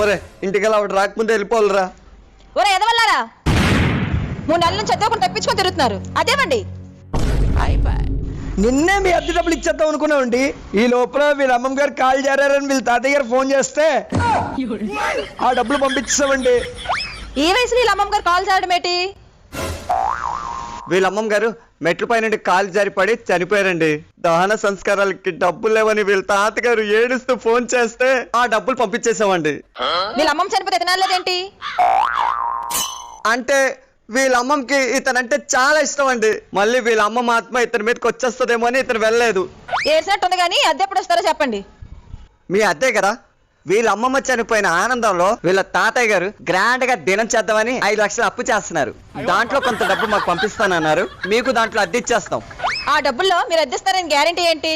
ఒరే ఇంటికి ఆవిడ రాకముందే వెళ్ళిపోవాలిరా. ఒరే ఎదవల్లారా? మూడు నెలల నుంచి చదువుకుని తప్పించుకొని తిరుగుతున్నారు. అదేమండి? నిన్నే మీ అద్దె డబ్బులు ఇచ్చేద్దాం అనుకున్నామండి. ఈ లోపల వీళ్ళ అమ్మమ్మ గారు కాల్ చేరారని వీళ్ళ తాతయ్య గారు ఫోన్ చేస్తే ఆ డబ్బులు పంపించేసామండి. ఈ వయసులో వీళ్ళ అమ్మమ్మ గారు కాల్ చేయడం ఏంటి? వీళ్ళ అమ్మమ్మ గారు మెట్ల పై నుండి కాలు జారి పడి చనిపోయారండి. దహన సంస్కారాలకి డబ్బులు లేవని వీళ్ళ తాతగారు ఏడుస్తూ ఫోన్ చేస్తే ఆ డబ్బులు పంపించేసామండి వీళ్ళ అమ్మమ్మ చనిపోతే తినాలేదేంటి? అంటే వీళ్ళ అమ్మమ్మకి ఇతనంటే చాలా ఇష్టం అండి మళ్ళీ వీళ్ళ అమ్మమ్మ ఆత్మ ఇతని మీదకి వచ్చేస్తుందేమో అని ఇతను వెళ్ళలేదు. ఏడ్చినట్టుంది కానీ వస్తారో చెప్పండి. మీ అద్దే కదా? వీళ్ళ అమ్మమ్మ చనిపోయిన ఆనందంలో వీళ్ళ తాతయ్య గారు గ్రాండ్గా దినం చేద్దామని ఐదు లక్షలు అప్పు చేస్తున్నారు. దాంట్లో కొంత డబ్బు మాకు పంపిస్తానన్నారు. మీకు దాంట్లో అద్దె ఇచ్చేస్తాం. ఆ డబ్బుల్లో మీరు అద్దెస్తారని గ్యారంటీ ఏంటి?